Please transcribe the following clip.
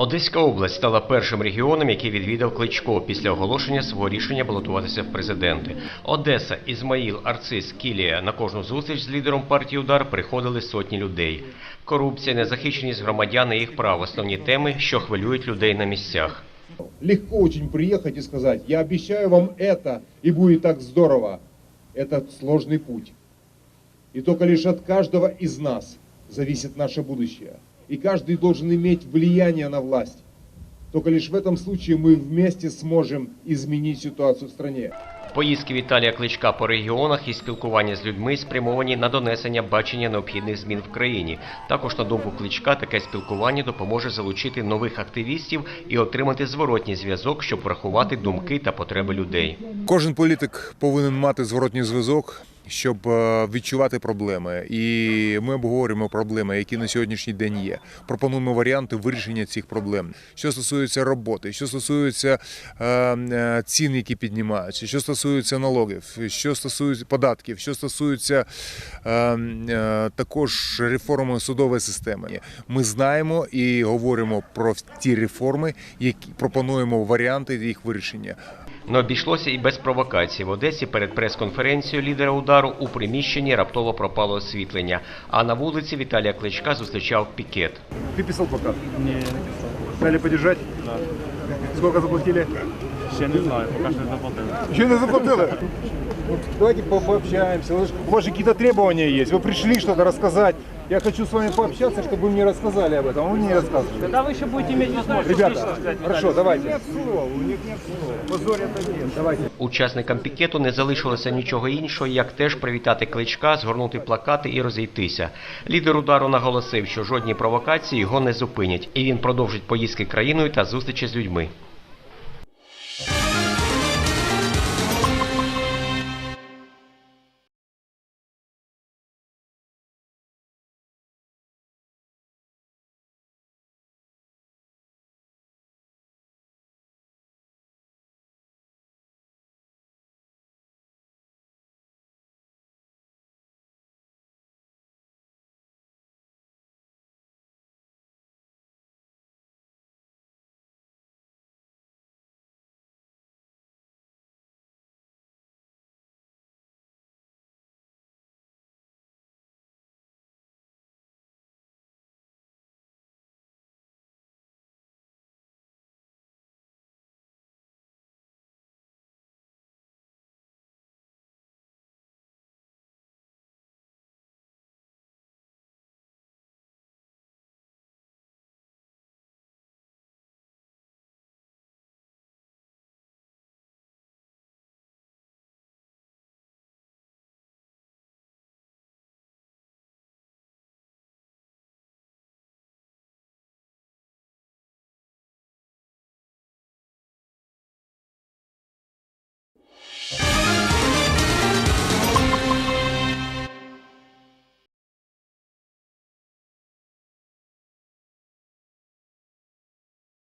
Одеська область стала першим регіоном, який відвідав Кличко після оголошення свого рішення балотуватися в президенти. Одеса, Ізмаїл, Арцис, Кілія на кожну зустріч з лідером партії Удар приходили сотні людей. Корупція, незахищеність громадян і їх прав основні теми, що хвилюють людей на місцях. Легко очень приехать и сказать, я обещаю вам это, и будет так здорово. Это сложный путь. И только лишь от каждого из нас зависит наше будущее. И каждый должен иметь влияние на власть. Только лишь в этом случае мы вместе сможем изменить ситуацию в стране. Поїздки Віталія Кличка по регіонах і спілкування з людьми спрямовані на донесення бачення необхідних змін в країні. Також, на думку Кличка, таке спілкування допоможе залучити нових активістів і отримати зворотній зв'язок, щоб врахувати думки та потреби людей. Кожен політик повинен мати зворотній зв'язок, щоб е, відчувати проблеми. І ми обговорюємо проблеми, які на сьогоднішній день є. Пропонуємо варіанти вирішення цих проблем. Що стосується роботи, що стосується е, е, цін, які піднімаються, що стосується налогів, що стосується податків, що стосується також реформи судової системи. Ми знаємо і говоримо про ті реформи, які пропонуємо варіанти їх вирішення. Не обійшлося і без провокацій. В Одесі перед прес-конференцією лідера удару у приміщенні раптово пропало освітлення. А на вулиці Віталія Кличка зустрічав пікет. Ты писал плакат? Не, не писал. Дали подержать? Да. Сколько заплатили? Ще не знаю, поки що не заплатили. Еще не заплатили? Давайте по- пообщаемся. У вас же- У вас же какие-то требования есть. Вы пришли что-то рассказать. Я хочу с вами пообщаться, чтобы вы мне рассказали об этом. А вы мне не рассказываете. Тогда вы еще будете иметь возможность лично Ребята, сказать хорошо, Виталию. давайте. Нет слов, у них нет слов. Позор это нет. Давайте. Учасникам пікету не залишилося нічого іншого, як теж привітати кличка, згорнути плакати і розійтися. Лідер удару наголосив, що жодні провокації його не зупинять, і він продовжить поїздки країною та зустрічі з людьми.